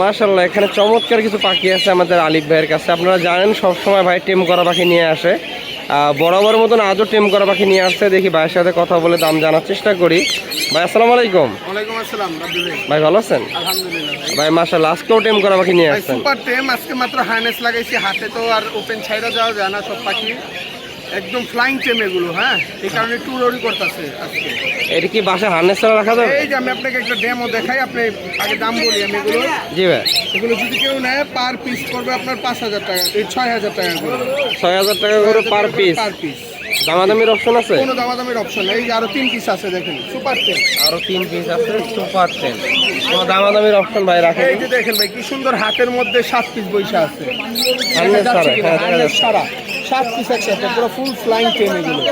মার্শাল্লাহ এখানে চমৎকার কিছু পাখি আছে আমাদের আলিফ ভাইয়ের কাছে। আপনারা জানেন সবসময় ভাই টেম করা পাখি নিয়ে আসে। বরাবর মতন আজও টেম করা পাখি নিয়ে আসছে। দেখি ভাইয়ের সাথে কথা বলে দাম জানার চেষ্টা করি। ভাই আসসালামু আলাইকুম। আসসালাম ভাই ভালো আছেন? ভাই। মার্শাল্লাহ আজকেও টেম করা পাখি নিয়ে আসছেন। সুপার টেম আজকে মাত্র হার্নেস লাগাইছি হাতে তো আর ওপেন ছাইরা যাওয়া যায় না সব পাখি। একদম ফ্লাইং টেম এগুলো হ্যাঁ? এই কারণে একটু উড়ি করতেছে আজকে। এটা কি বাসা হার্নেস ছাড়া রাখা যাবে? এই যে আমি আপনাকে একটা ডেমো দেখাই আপনি আগে দাম বলি আমি এগুলো। জি ভাই। এগুলো যদি কেউ নেয় পার পিস করবে আপনার পাঁচ হাজার টাকা এই ছয় হাজার টাকা করে। ছয় হাজার টাকা করে পার পিস পার পিস দামাদামির অপশন আছে? কোনো দামাদামির অপশন নেই। এই যে আরও তিন পিস আছে দেখেন। সুপার টেম আরও তিন পিস আছে সুপার টেন কোনো দামাদামির অপশন ভাই রাখেন এই যে দেখেন ভাই কি সুন্দর হাতের মধ্যে সাত পিস বৈশা আছে। দেখা কিনা? হ্যাঁ, দেখা সাত পিস একসাথে পুরো ফুল ফ্লাইং টেম এগুলো।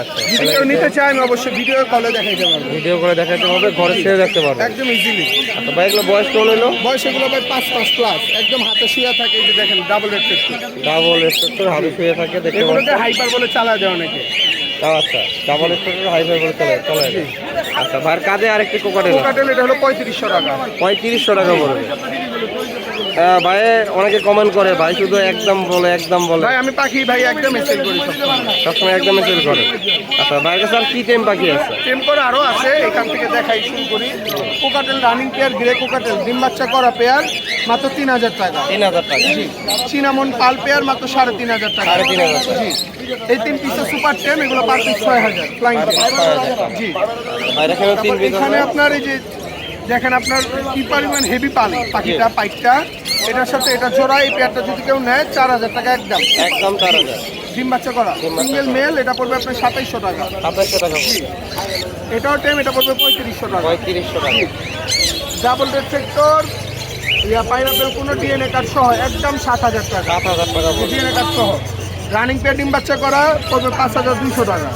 আচ্ছা যদি কেউ নিতে চায় আমি অবশ্যই ভিডিও কলে দেখাইতে পারব। ভিডিও করে দেখাতে হবে ঘরে ছেড়ে দেখতে পারবে। একদম ইজিলি আচ্ছা ভাই এগুলো বয়স কেমন হলো বয়স এগুলো ভাই পাঁচ পাঁচ প্লাস একদম হাতে শুয়ে থাকে এই যে দেখেন ডাবল রেড ডাবল স্ট্রাকচার হাতে শুয়ে থাকে দেখতে এগুলোকে পাচ্ছেন। হাইপার বলে চালা দেয় আচ্ছা ডাবল স্ট্রাকচার হাই ফাই করে চলে চলে আচ্ছা ভাইয়ের কাঁধে আরেকটি কোকাটেল কোকাটেল এটা হলো পঁয়ত্রিশশো টাকা। পঁয়ত্রিশশো টাকা পড়বে ভাই অনেকে কমেন্ট করে ভাই শুধু একদম বলে একদম বলে। ভাই আমি পাখি ভাই একদম এসেল করি সবসময়। একদম সেল করে। আচ্ছা ভাইয়ের কাছে আর কি টেম বাকি আছে? টেম করে আরও আছে এখান থেকে দেখাই শুরু করি। Cockatiel running pair grey cockatiel ডিম বাচ্চা করা পেয়ার মাত্র তিন হাজার টাকা। তিন হাজার টাকা। চিনামন পাল পেয়ার মাত্র সাড়ে তিন হাজার টাকা। সাড়ে তিন হাজার টাকা। জি। এই তিন পিসের সুপার টেম এগুলো পার পিস ছয় হাজার ফ্লাইং জি। ভাই এখানে আপনার এই যে দেখেন আপনার কি পরিমাণ হেভি পাল পাখিটা পাইকটা এটার সাথে এটা জোড়া এই পেয়ারটা যদি কেউ নেয় চার হাজার টাকা একদম। একদম চার হাজার। ডিম বাচ্চা করা। সিঙ্গেল মেল এটা পড়বে আপনার সাতাইশশো টাকা। সাতাশশো টাকা এটাও টেম এটা পড়বে পঁয়ত্রিশশো টাকা। পঁয়ত্রিশশো টাকা। ডাবল রেড সেক্টর ইয়া পাইনাপেল কোনো ডিএনএ কার্ড সহ একদম সাত হাজার টাকা। সাত হাজার টাকা ডিএনএ কার্ড সহ। রানিং পেয়ার ডিম বাচ্চা করা পড়বে পাঁচ হাজার দুশো টাকা।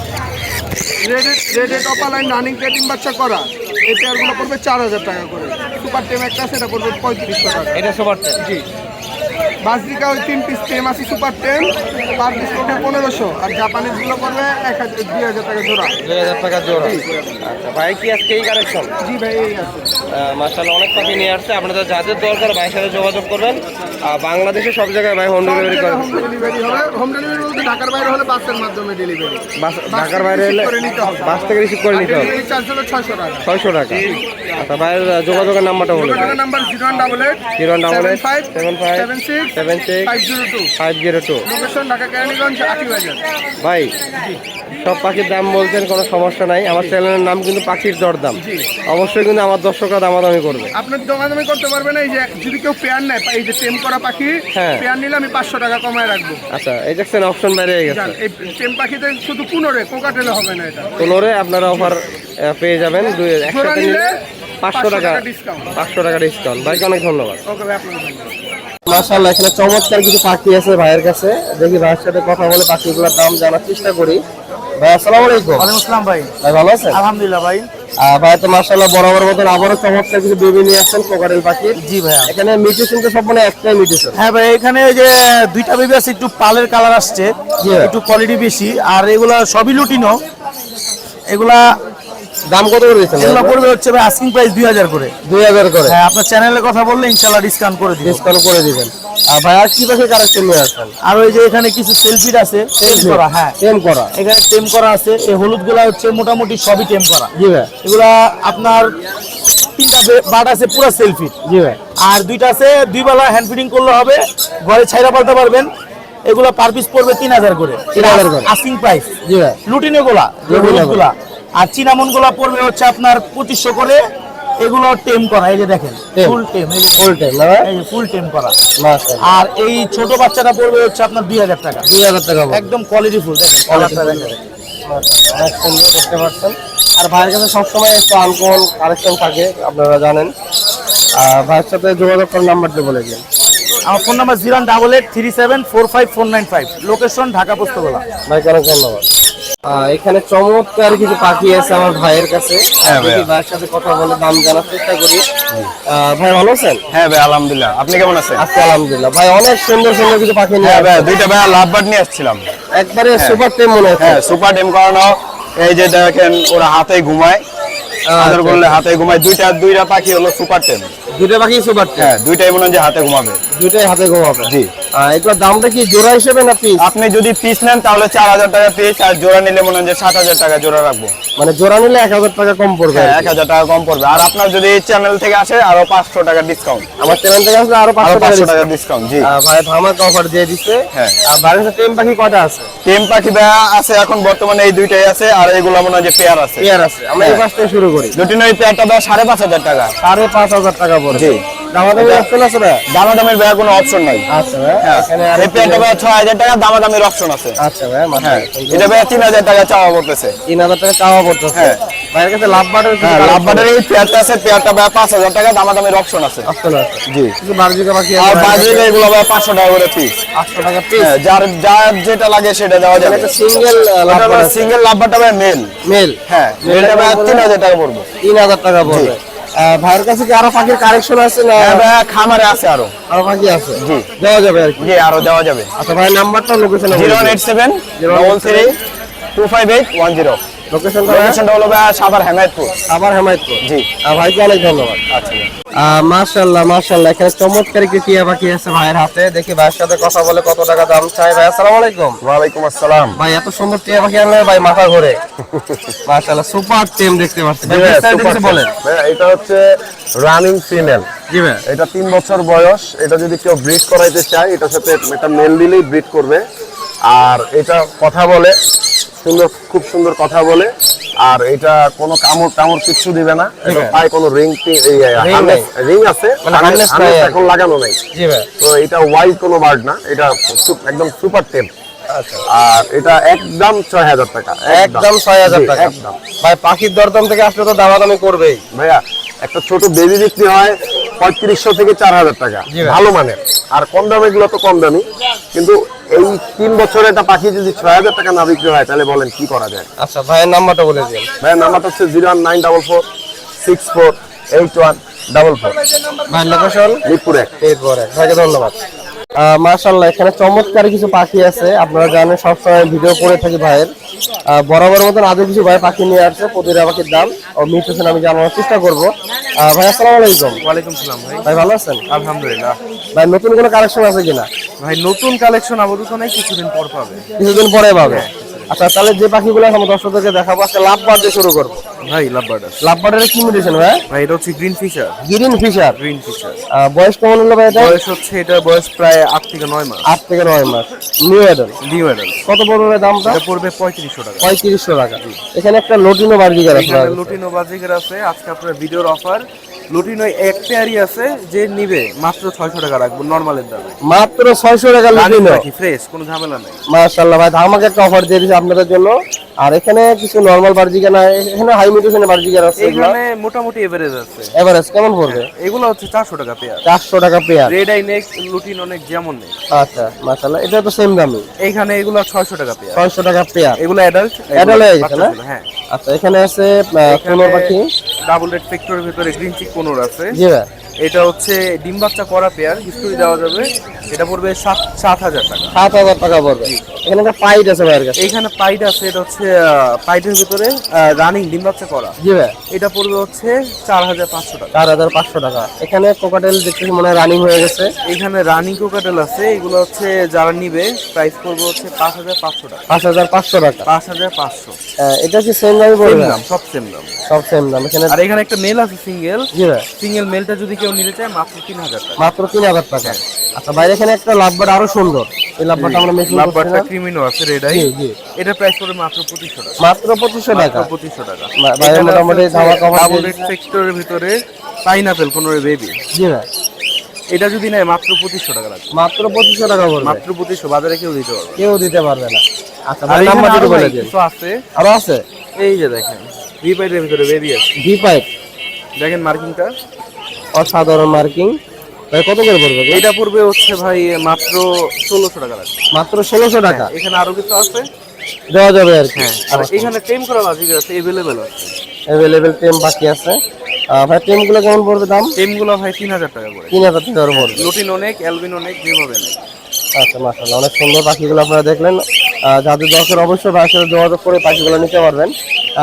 Red eyed red eyed opaline running pair ডিম বাচ্চা করা। এই পেয়ারগুলো পড়বে চার হাজার টাকা করে। সুপার টেম একটা সেটা পড়বে পঁয়ত্রিশশো টাকা। এটা সুপার টেন জি। বাসদিকা ওই তিন পিস টেম আছে সুপার টেন পার পিস পড়বে পনেরোশো। আর জাপানিজগুলো পড়বে এক হাজার দুই হাজার টাকা জোড়া। দুই হাজার টাকা জোড়া। আচ্ছা ভাই কি আজকে এই কালেকশন জি ভাই এই আছে। মার্শাল অনেক পাখি নিয়ে আসছে। আপনাদের যাদের দরকার ভাইয়ের সাথে যোগাযোগ করবেন। আর বাংলাদেশে সব জায়গায় ভাই হোম ডেলিভারি করে হোম ডেলিভারি হবে। হোম ডেলিভারি বলতে ঢাকার বাইরে হলে বাসের মাধ্যমে ডেলিভারি বাস- ঢাকার বাইরে হবে। বাস থেকে রিসিভ করে নিতে হবে। চার্জ হলো ছয়শো টাকা। ছয়শো টাকা। আচ্ছা ভাইয়ের যোগাযোগের নাম্বারটা বলুন। যোগাযোগের number zero one double eight zero double eight five seven five seven six seven six five zero two five zero two location Dhaka Keraniganj Aati Bazar. ভাই সব পাখির দাম বলছেন কোনো সমস্যা নাই। আমার চ্যানেলের নাম কিন্তু পাখির দরদাম। অবশ্যই কিন্তু আমার দর্শকরা দামাদামি করবে। আপনার দোকানদামি করতে পারবেন এই যে যদি কেউ পেয়ার নেয় এই যে টেম করা পাখি হ্যাঁ। পেয়ার নিলে আমি পাঁচশো টাকা কমায় রাখব। আচ্ছা এই দেখছেন অপশন বাইরে গেছে। এই টেম পাখিতে শুধু পুনরে কোকাটেলে হবে না এটা। পনেরো আপনারা অফার পেয়ে যাবেন দুই একসাথে নিলে পাঁচশো টাকা ডিসকাউন্ট পাঁচশো টাকা ডিসকাউন্ট ভাইকে অনেক ধন্যবাদ। আপনার এখানে চমৎকার কিছু পাখি আছে ভাইয়ের কাছে। দেখি ভাইয়ের সাথে কথা বলে পাখিগুলোর দাম জানার চেষ্টা করি। ভাই আসসালামু আলাইকুম। ওয়ালাইকুম আসসালাম ভাই। ভাই ভালো আছেন? আলহামদুলিল্লাহ ভাই। ভাই তো মাশাআল্লাহ বরাবর মতন আবারও চমৎকার কিছু বেবি নিয়ে আসছেন কোকারেল পাখি। জি ভাই এখানে মিউটেশন তো সব মানে একটাই মিউটেশন। হ্যাঁ ভাই এখানে যে দুইটা বেবি আছে একটু পালের কালার আসছে। একটু কোয়ালিটি বেশি আর এগুলা সবই লুটিনো। এগুলা দাম কত করে দিচ্ছেন এগুলা পড়বে হচ্ছে ভাই আস্কিং প্রাইস দুই হাজার করে। দুই হাজার করে। হ্যাঁ আপনার চ্যানেলের কথা বললে ইনশাল্লাহ ডিসকাউন্ট করে ডিসকাউন্ট করে দিবেন। আর ভাই আর কি কারেকশন নিয়ে আসছেন? আর ওই যে এখানে কিছু সেলফিট আছে টেম করা হ্যাঁ। সেম করা? এখানে টেম করা আছে এই হচ্ছে মোটামুটি সবই টেম করা। জি ভাই। এগুলা আপনার তিনটা বাট আছে পুরো সেলফিট জি ভাই। আর দুইটা আছে দুই বেলা হ্যান্ড ফিডিং করলে হবে ঘরে ছাইরা পালতে পারবেন। এগুলো পার পিস পড়বে তিন হাজার করে। 3000 করে। আস্কিং প্রাইস জি ভাই। লুটিনে গোলা লুটিনে গুলা আর চিনামনগুলা পড়বে হচ্ছে আপনার পঁচিশশো করে। এগুলো টেম করা এই যে দেখেন ফুল টেম এই যে ফুল ভাই? এই যে ফুল টেম করা। আর এই ছোট বাচ্চাটা পড়বে হচ্ছে আপনার দুই হাজার টাকা। দুই হাজার টাকা একদম কোয়ালিটি ফুল দেখেন কালারটা দেখেন। অনেক সুন্দর করতে পারছেন আর ভাইয়ের কাছে সবসময় একটু আনকমন কালেকশন থাকে আপনারা জানেন। আর ভাইয়ের সাথে যোগাযোগ করার নাম্বারটা বলে দিন। আমার phone number zero double eight three seven four five four nine five location Dhaka Postogola ভাইকে অনেক ধন্যবাদ। এখানে চমৎকার কিছু পাখি আছে আমার ভাইয়ের কাছে। ভাইয়ের সাথে কথা বলে দাম জানার চেষ্টা করি? ভাই ভালো আছেন? হ্যাঁ ভাই আলহামদুলিল্লাহ। আপনি কেমন আছেন? আজকে আলহামদুলিল্লাহ। ভাই অনেক সুন্দর সুন্দর কিছু পাখি নিয়ে হ্যাঁ ভাই। দুইটা ভাই লাভবার্ড নিয়ে আসছিলাম। একবারে সুপার টেম মনে হচ্ছে। হ্যাঁ সুপার টেম করানো। এই যে দেখেন ওরা হাতে ঘুমায়। আদর করলে হাতে ঘুমায়। দুইটা দুইটা পাখি হলো সুপার টেম দুটো পাখি সুপার টেম হ্যাঁ দুইটাই মনে হয় যে হাতে ঘুমাবে। দুটোই হাতে ঘুমাবে। জি। এগুলোর দামটা কি জোড়া হিসেবে না পিস আপনি যদি পিস নেন তাহলে চার হাজার টাকা পিস আর জোড়া নিলে মনে হয় যে সাত হাজার টাকা জোড়া রাখব। মানে জোড়া নিলে এক হাজার টাকা কম পড়বে হ্যাঁ এক হাজার টাকা কম পড়বে। আর আপনার যদি চ্যানেল থেকে আসে আরও পাঁচশো টাকা ডিসকাউন্ট আমার চ্যানেল থেকে আসলে আরও পাঁচশো টাকা ডিসকাউন্ট জি। ভাই ধামাকা অফার দিয়ে দিচ্ছে হ্যাঁ। আর বাড়ির টেম পাখি কয়টা আছে? টেম পাখি ভাইয়া আছে এখন বর্তমানে এই দুইটাই আছে আর এগুলো মনে হয় যে পেয়ার আছে। পেয়ার আছে। আমরা এই পাশ থেকে শুরু করি। দুটি নয় পেয়ারটা ভাই সাড়ে পাঁচ হাজার টাকা। সাড়ে পাঁচ হাজার টাকা পড়বে। জি। দামাদামি অপশন আছে ভাই? দামাদামের ভাইয়া কোনো অপশন নাই। আচ্ছা ভাই এখানে আর এই ছয় হাজার টাকা দামাদামির অপশন আছে। আচ্ছা ভাই হ্যাঁ। এটা তিন হাজার টাকা চাওয়া তিন হাজার টাকা চাওয়া পড়তেছে। হ্যাঁ। ভাইয়ের কাছে লাভ বাটার হ্যাঁ লাভবাটের এই পেয়ারটা আছে ভাইয়া পাঁচ হাজার টাকা দামাদামির অপশন আছে। অপশন আছে। জি। কিছু বার্জিকা পাখি আর বাজে এগুলো ভাইয়া পাঁচশো টাকা করে পিস আটশো টাকা পিস হ্যাঁ যার যার যেটা লাগে সেটা দেওয়া যাবে। একটা সিঙ্গেল লাভ বাটার সিঙ্গেল লাভবারটা ভাইয়া মেল মেল হ্যাঁ মেলটা তিন হাজার টাকা পড়বে। তিন হাজার টাকা পড়বে। ভাইয়ের কাছে কি আরও পাখির কালেকশন আছে না? খামারে আছে আরও। আরও পাখি আছে? জি। দেওয়া যাবে আর কি? জি আরও দেওয়া যাবে। আচ্ছা ভাই নাম্বারটা location zero one eight seven double three two five eight one zero. লোকেশনটা লোকেশনটা হলো ভাইয়া সাভার হেমায়তপুর। আবার হেমায়তপুর। জি। ভাইকে অনেক ধন্যবাদ। আচ্ছা। এখানে চমৎকার পাখি আছে ভাইয়ের হাতে। দেখি ভাইয়ের সাথে কথা বলে কত টাকা দাম চাই ভাই আসসালামু আলাইকুম। ওয়ালাইকুম আসসালাম। ভাই এত সুন্দর টিয়া পাখি আনলে ভাই মাথা ঘুরে। সুপার টিম দেখতে পাচ্ছি। কিছু বলেন। ভাইয়া, এটা হচ্ছে রানিং ফিমেল জি ভাই এটা তিন বছর বয়স। এটা যদি কেউ ব্রিড করাইতে চায় এটার সাথে একটা মেল দিলেই ব্রিড করবে। আর এটা কথা বলে সুন্দর খুব সুন্দর কথা বলে আর এটা কোনো কামড় টামড় কিচ্ছু দিবে না পায়ে কোনো রিং। রিং আছে মানে। এখন লাগানো নাই। তো এটা ওয়াইল্ড কোনো বার্ড না এটা একদম সুপার টেম আর এটা একদম ছয় হাজার টাকা একদম ছয় হাজার টাকা। একদম। ভাই পাখির দরদাম থেকে আসলে তো দামাদামি করবেই। ভাইয়া একটা ছোট বেবি বিক্রি হয় পঁয়ত্রিশশো থেকে চার হাজার টাকা ভালো মানের। আর কম দামে গুলো তো কম দামি কিন্তু এই তিন বছরের একটা পাখি যদি ছয় হাজার টাকা না বিক্রি হয় তাহলে বলেন কি করা যায়? আচ্ছা ভাইয়ের নাম্বারটা বলে দিন ভাইয়ের নাম্বারটা হচ্ছে zero one nine double four six four eight one double four. ভাইয়ের লোকেশন মিরপুর এক। এরপরে ভাইকে ধন্যবাদ। মার্শাল্লাহ এখানে চমৎকার কিছু পাখি আছে। আপনারা জানেন সবসময় ভিডিও করে থাকি ভাইয়ের। বরাবর মতন আজও কিছু ভাই পাখি নিয়ে আসছে প্রতিটা পাখির দাম ও মিটেছেন আমি জানানোর চেষ্টা করব। ভাই আসসালামু আলাইকুম। ওয়ালাইকুম সালাম ভাই। ভাই ভালো আছেন? আলহামদুলিল্লাহ। ভাই নতুন কোনো কালেকশন আছে কিনা? ভাই নতুন কালেকশন আপাতত নাই কিছুদিন পর পাবে। কিছুদিন পরে পাবে। আচ্ছা তাহলে যে পাখিগুলো আমরা দর্শকদেরকে দেখাবো আজকে লাভ বার দিয়ে শুরু করব। ভাই লাভবার্ডার লাভ বার্ডের কি মিটেছেন ভাই? ভাই এটা হচ্ছে green Fischer green Fischer green Fischer বয়স কেমন হলো ভাই এটা? বয়স হচ্ছে এটা বয়স প্রায় আট থেকে নয় মাস। আট থেকে নয় মাস। নিউ অ্যাডাল নিউ অ্যাডাল্ট কত পড়বে দামটা? এটা পড়বে পঁয়ত্রিশশো টাকা। পঁয়ত্রিশশো টাকা। এখানে একটা লোটিনো বার্জিকার আছে লোটিনো লুটিনো বাজিকের আছে। আজকে আপনার ভিডিওর অফার লুটিনো এক পেয়ারই আছে যে নিবে মাত্র ছয়শো টাকা রাখব নর্মালের দামে। মাত্র ছয়শো টাকা লটিনো ফ্রেশ কোনো ঝামেলা নেই। মাশাল্লাহ ভাই আমাকে একটা অফার দিয়ে দিয়েছে আপনাদের জন্য। আর এখানে কিছু নর্মাল বার্জিকার না এখানে হাই মিউটেশনের বার্জিকার আছে এখানে মোটামুটি এভারেজ আছে। এভারেজ কেমন পড়বে? এগুলো হচ্ছে চারশো টাকা পেয়ার। চারশো টাকা pair. Red eye neck lutino অনেক যেমন নেই। আচ্ছা মাশাল্লাহ এটা তো সেম দামি এইখানে এগুলো ছয়শো টাকা পেয়ার। ছয়শো টাকা পেয়ার। এগুলো অ্যাডাল্ট হয়ে গেছে না? হ্যাঁ। আচ্ছা এখানে আছে কোনর পাখি। ডাবল রেড ফ্যাক্টরের ভিতরে গ্রিন চিক কোনোর আছে। জি ভাই। এটা হচ্ছে ডিম বাচ্চা করা পেয়ার হিস্টরি দেওয়া যাবে। এটা পড়বে সাত সাত হাজার টাকা। সাত হাজার টাকা পড়বে। এখানে একটা পাইট আছে ভাইয়ের কাছে। এইখানে পাইড আছে এটা হচ্ছে পাইডের ভিতরে রানিং ডিম বাচ্চা করা। জি ভাই। এটা পড়বে হচ্ছে চার হাজার পাঁচশো টাকা। চার হাজার পাঁচশো টাকা। এখানে কোকাটেল দেখতেছি মনে হয় রানিং হয়ে গেছে। এখানে রানিং কোকাটেল আছে এগুলো হচ্ছে যারা নিবে প্রাইস পড়বে হচ্ছে পাঁচ হাজার পাঁচশো টাকা। পাঁচ হাজার পাঁচশো টাকা। পাঁচ হাজার পাঁচশো। আহ, এটা কি সেম দামি পড়বে? দাম সব সেম দাম। সব সেম দাম। এখানে আর এখানে একটা মেল আছে সিঙ্গেল জি ভাই। সিঙ্গেল মেলটা যদি কেউ নিতে চায় মাত্র তিন হাজার টাকা। মাত্র তিন হাজার টাকা। আচ্ছা বাইরে এখানে একটা লাভবার আরও সুন্দর। এই লাভবারটা আমরা মেশিন লাভবারটা ক্রিমিনো আছে রেড আই জি জি। এটা প্রাইস মাত্র টাকা। মাত্র পঁচিশশো টাকা। পঁচিশশো টাকা। বাইরে মোটামুটি ধামা কাপড় ডাবল সেক্টরের ভিতরে পাইনাপেল কোন বেবি জি ভাই। এটা যদি নেয় মাত্র টাকা লাগবে। মাত্র টাকা পড়বে। মাত্র বাজারে কেউ দিতে পারবে কেউ দিতে পারবে না। আচ্ছা ভাই নাম্বার আরও বলে দিন। কিছু আছে? আরও আছে? এই যে দেখেন ভি পাইডের ভিতরে বেবি আছে। ভি পাইপ দেখেন মার্কিংটা অসাধারণ মার্কিং ভাই কত করে পড়বে? এটা পড়বে হচ্ছে ভাই মাত্র ষোলোশো টাকা লাগবে। মাত্র ষোলোশো টাকা? এখানে আরও কিছু আছে? দেওয়া যাবে আর কি। হ্যাঁ আর এখানে টেম করা বাজিক আছে এভেলেবেল আছে। অ্যাভেলেবেল টেম বাকি আছে। ভাই টেমগুলো কেমন পড়বে দাম? টেমগুলো ভাই তিন হাজার টাকা তিন হাজার টাকার পড়বে। লুটিন অনেক অ্যালবিন অনেক যেভাবে আচ্ছা মাশাআল্লাহ অনেক সুন্দর পাখিগুলো আপনারা দেখলেন। যাদের দরকার অবশ্যই ভাইয়ের সাথে যোগাযোগ করে পাখিগুলো নিতে পারবেন।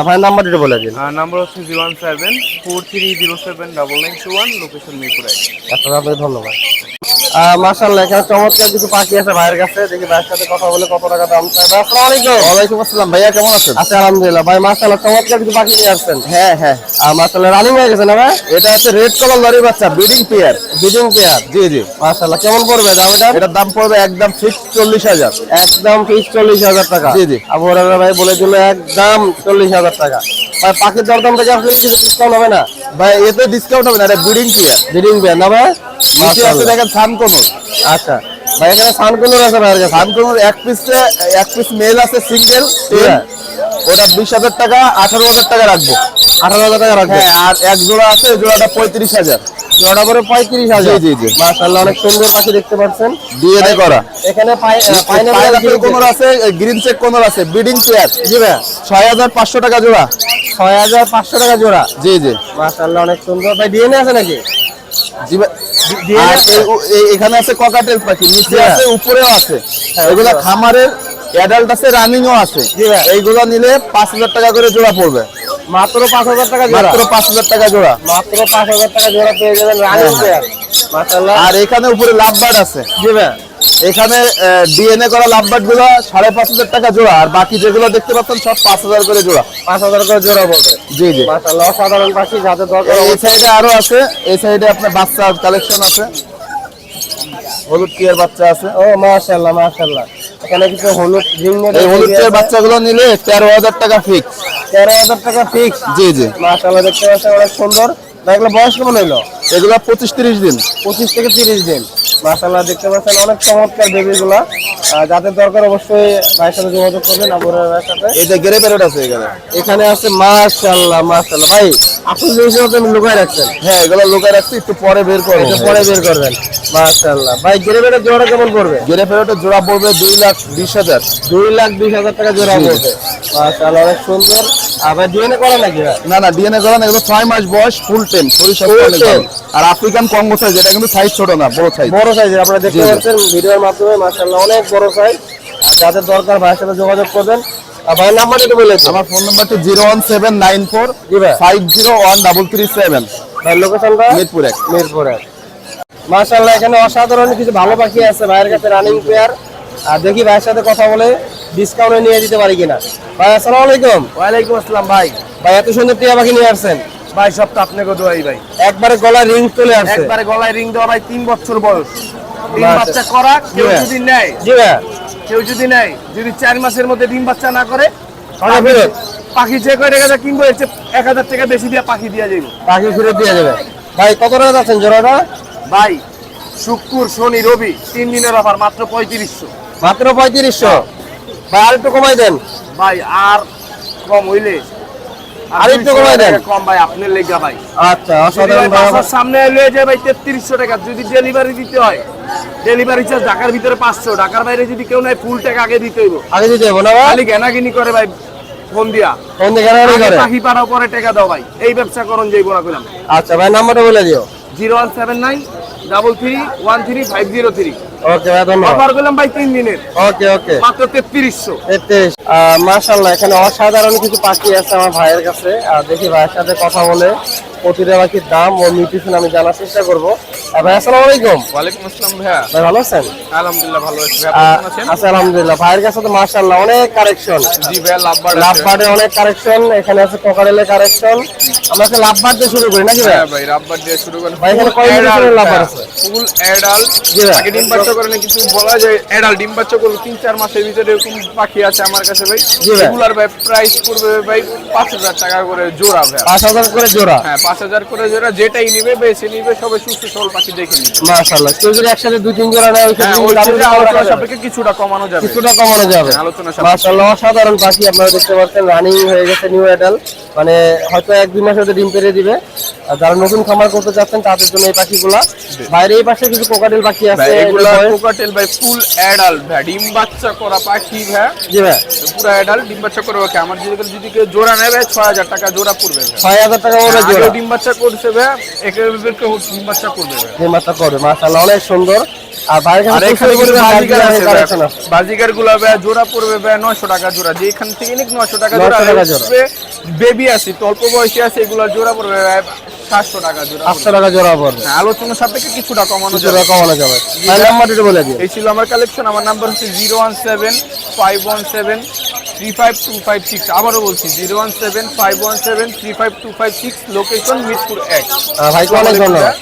ভাইয়ের নাম্বারটা বলে দিন। নাম্বার হচ্ছে zero one seven four three zero seven double nine two one location Mirpur এক। আচ্ছা আপনাকে ধন্যবাদ। মার্শাল্লাহ এখানে চমৎকার কিছু পাখি আছে ভাইয়ের কাছে। দেখি ভাইয়ের সাথে কথা বলে কত টাকা দাম চাই ভাই আসসালামু আলাইকুম। ওয়ালাইকুম আসসালাম ভাইয়া কেমন আছেন? আচ্ছা আলহামদুলিল্লাহ। ভাই মার্শাল্লাহ চমৎকার কিছু পাখি নিয়ে আসছেন। হ্যাঁ হ্যাঁ। আর মার্শাল্লাহ রানিং হয়ে গেছে না ভাই? এটা হচ্ছে রেড কালার লরি বাচ্চা ব্রিডিং পেয়ার বিডিং পেয়ার জি জি। মার্শাল্লাহ কেমন পড়বে দাম এটা? এটার দাম পড়বে একদম ফিক্স চল্লিশ হাজার। একদম ফিক্স চল্লিশ হাজার টাকা। জি, জি। আবু হরাইরা ভাই বলে দিল একদম চল্লিশ হাজার টাকা। ভাই পাখির দরদাম থেকে আসলে কিছু ডিসকাউন্ট হবে না। ভাই এতে ডিসকাউন্ট হবে না এটা ব্রিডিং ব্রিডিং না ভাই? নিচে আছে দেখেন সান আচ্ছা। ভাই এখানে সানকুলার আছে ভাইয়ের সান এক পিসে এক পিস মেল আছে সিঙ্গেল। ওটা বিশ হাজার টাকা আঠারো হাজার টাকা রাখব। আঠারো হাজার টাকা রাখবে। হ্যাঁ আর এক জোড়া আছে জোড়াটা পঁয়ত্রিশ হাজার। জোড়া করে পঁয়ত্রিশ হাজার। জি, জি, জি। মাশাআল্লাহ অনেক সুন্দর পাখি দেখতে পাচ্ছেন। ডিএনএ করা। এখানে পাইনাপেল পাইনাপেল আছে গ্রিন চেক কোনর আছে ব্রিডিং পেয়ার জি ভাই। ছয় হাজার পাঁচশো টাকা জোড়া। ছয় হাজার পাঁচশো টাকা জোড়া। জি জি। মাশাআল্লাহ অনেক সুন্দর। ভাই ডিএনএ আছে নাকি? জি ভাই। এখানে আছে ককাটেল পাখি নিচে হ্যাঁ। আছে উপরেও আছে। হ্যাঁ, এগুলো। খামারের অ্যাডাল্ট আছে রানিংও আছে। এইগুলো নিলে পাঁচ হাজার টাকা করে জোড়া পড়বে। মাত্র পাঁচ হাজার টাকা জোড়া। মাত্র পাঁচ হাজার টাকা জোড়া। মাত্র পাঁচ হাজার টাকা জোড়া পেয়ে যাবেন রানিং হ্যাঁ। পেয়ার। আর এখানে উপরে লাভবার্ড আছে। জি ভাই। এখানে ডিএনএ করা লাভবার্ডগুলো সাড়ে পাঁচ হাজার টাকা জোড়া আর বাকি যেগুলো দেখতে পাচ্ছেন সব পাঁচ হাজার করে জোড়া। পাঁচ হাজার করে জোড়া পড়বে জি জি। অসাধারণ পাখি যাদের দরকার এই সাইডে আরও আছে। এই সাইডে আপনার বাচ্চা কালেকশন আছে। হলুদ টিয়ার বাচ্চা আছে। ও মাশাআল্লাহ মাশাআল্লাহ। এখানে কিছু হলুদ রিং এই হলুদ টিয়ার বাচ্চাগুলো নিলে তেরো হাজার টাকা ফিক্স তেরো হাজার টাকা ফিক্স জি জি। মাশাআল্লাহ দেখতে পাচ্ছেন অনেক সুন্দর। এগুলো বয়স কেমন হইল? এগুলো পঁচিশ তিরিশ দিন। পঁচিশ থেকে তিরিশ দিন। মাশাআল্লাহ দেখতে পাচ্ছেন অনেক চমৎকার বেবিগুলা যাদের দরকার অবশ্যই ভাইয়ের সাথে যোগাযোগ করবেন ভাইয়ের সাথে। এই যে গেরে প্যারেট আছে এখানে। এখানে আছে মাশাআল্লাহ মাশাআল্লাহ। ভাই আপনি লুকায় রাখছেন? হ্যাঁ এগুলো লোকায় রাখছি একটু পরে বের করব। এটা পরে বের করবেন। মাশাআল্লাহ। ভাই গেরে বেড়ে জোড়া কেমন পড়বে? গেরে প্যারেটের জোড়া পড়বে দুই লাখ বিশ হাজার। দুই লাখ বিশ হাজার টাকা জোড়া। পড়বে। মাশাআল্লাহ অনেক সুন্দর। আবার ডিএনএ করা নাকি না না ডিএনএ করেন এগুলো ছয় মাস বয়স ফুল টেন সরিষা। আর আফ্রিকান কঙ্গো সাইজ এটা কিন্তু সাইজ ছোট না বড় সাইজ বড় সাইজের আপনারা দেখতে। পাচ্ছেন ভিডিওর মাধ্যমে মাশাআল্লাহ অনেক বড় সাইজ আর যাদের দরকার ভাইয়ের সাথে যোগাযোগ করবেন। আর ভাইয়ের বলে দিন আমার ফোন নাম্বারটি zero one seven nine four ভাই। Five zero one double three seven. ভাই? লোকেশনটা মিরপুর এক। মিরপুরে মাশাআল্লাহ এখানে অসাধারণ কিছু ভালো পাখি আছে ভাইয়ের কাছে রানিং পেয়ার আর দেখি ভাইয়ের সাথে কথা বলে ডিসকাউন্টে নিয়ে দিতে পারি কিনা। ভাই আসসালামু আলাইকুম। ওয়ালাইকুম আসসালাম ভাই। ভাই এত সুন্দর টিয়া পাখি নিয়ে আসছেন। ভাই সব তো আপনাকে দোয়াই ভাই। একবারে গলায় রিং চলে আসছে। একবারে গলায় রিং দেওয়া ভাই তিন বছর বয়স। ডিম। বাচ্চা করা কেউ যদি নেয়। জি কেউ যদি নেয় যদি চার মাসের মধ্যে ডিম বাচ্চা না করে পাখি যে কয় টাকা কিনবো এক হাজার টাকা বেশি দিয়ে পাখি দিয়ে যাব পাখি ফেরত দিয়ে দেবে ভাই কত টাকা যাচ্ছেন জোড়াটা? ভাই শুক্র শনি রবি তিন দিনের অফার মাত্র পঁয়ত্রিশশো। মাত্র পঁয়ত্রিশশো। ভাই আর একটু কমাই দেন। ভাই আর কম হইলে আর একটু কমায় দেন। কম ভাই আপনার লেগা ভাই। আচ্ছা অসাধারণ ভাই ভাই বাসার সামনে লয়ে যায় ভাই তেত্রিশশো টাকা। যদি ডেলিভারি দিতে হয় ডেলিভারি চার্জ ঢাকার ভিতরে পাঁচশো। ঢাকার বাইরে যদি কেউ নেয় ফুল টাকা আগে দিতে হইব। আগে দিতে হবে না ভাই? খালি ঘেনাঘিনি করে ভাই ফোন দিয়া। রানি করে? পাখি পাড়াও পরে টাকা দাও ভাই। এই ব্যবসা করুন যাইব না কইলাম আচ্ছা ভাই নাম্বারটা বলে দিও। Double three one three five zero three. Okay ভাই ধন্যবাদ। অফার করলাম ভাই তিন দিনের। ওকে ওকে মাত্র তেত্রিশশো। তেত্রিশ। মাশাল্লাহ এখানে অসাধারণ কিছু পাখি আছে আমার ভাইয়ের কাছে। আর দেখি ভাইয়ের সাথে কথা বলে। প্রতিটা পাখির দাম ও নিউট্রিশন আমি জানার চেষ্টা করব। ভাই আসসালামু আলাইকুম। ওয়ালাইকুম আসসালাম ভাইয়া। ভাই ভালো আছেন? আলহামদুলিল্লাহ ভালো আছি। ভাই আচ্ছা আলহামদুলিল্লাহ। ভাইয়ের কাছে তো অনেক জি লাভবার লাভবার্ডে অনেক এখানে আছে কোকারেলের আমরা একটা লাভবার্ড দিয়ে শুরু করি নাকি ভাই? হ্যাঁ ভাই দিয়ে শুরু করেন। ভাই, এখানে কয় মিনিটের লাভবার আছে? ফুল অ্যাডাল্ট ভাই। আগে ডিম বাচ্চা করে না কিন্তু বলা যায় অ্যাডাল্ট ডিম বাচ্চা করলে তিন চার মাসের ভিতরে এরকম পাখি আছে আমার কাছে ভাই। ভাই। এগুলার ভাই প্রাইস পড়বে ভাই পাঁচ হাজার টাকা করে জোড়া ভাই পাঁচ হাজার করে জোড়া? হ্যাঁ পাঁচ হাজার করে জোড়া যেটাই নিবে বেছে নিবে সবাই সুস্থ সবল পাখি দেখে নিবে। মাশাল্লাহ কেউ যদি একসাথে দুই তিন জোড়া নেয় ওই হ্যাঁ ক্ষেত্রে ওই দাম ক্ষেত্রে কম রাখা আলোচনা সাপেক্ষে কিছুটা কমানো যাবে। কিছুটা কমানো যাবে। হ্যাঁ, আলোচনা মাশাআল্লাহ অসাধারণ পাখি আপনারা দেখতে পাচ্ছেন রানিং হয়ে গেছে নিউ অ্যাডাল মানে হয়তো এক দুই মাসের ডিম পেরে দিবে। আর যারা নতুন খামার করতে চাচ্ছেন তাদের জন্য এই পাখিগুলা। বাইরে এই পাশে কিছু কোকাটেল পাখি আছে এগুলা কোকাটেল ভাই ফুল অ্যাডাল্ট ভাই ডিম বাচ্চা করা পাখি ভাই। জি ভাই। পুরো অ্যাডাল্ট ডিম বাচ্চা করে ওকে আমার যদি যদি কেউ জোড়া নেবে ছয় হাজার টাকা জোড়া পড়বে ভাই। ছয় হাজার টাকা করে জোড়া। আগেও ডিম বাচ্চা করছে ভাই একে ডিম বাচ্চা করবে মাশাআল্লাহ অনেক সুন্দর। আর বাজিকারগুলো জোড়া পড়বে ভাই নয়শো টাকা জোড়া। যে এখান থেকে নিক টাকা 900 টাকা জোড়া। বেবি আছে অল্প বয়সী আছে এগুলোর জোড়া পড়বে সাতশো টাকা জোড়া আটশো টাকা জোড়া পড়বে। হ্যাঁ, সাপেক্ষে কিছুটা কমানো যাবে। কমানো যাবে। নাম্বারটা বলে দিন এই ছিল আমার কালেকশন আমার নাম্বার হচ্ছে zero one seven five one seven three five two five six আবারও বলছি zero one seven five one seven three five two five six location Mirpur এক। ভাই অনেক ধন্যবাদ।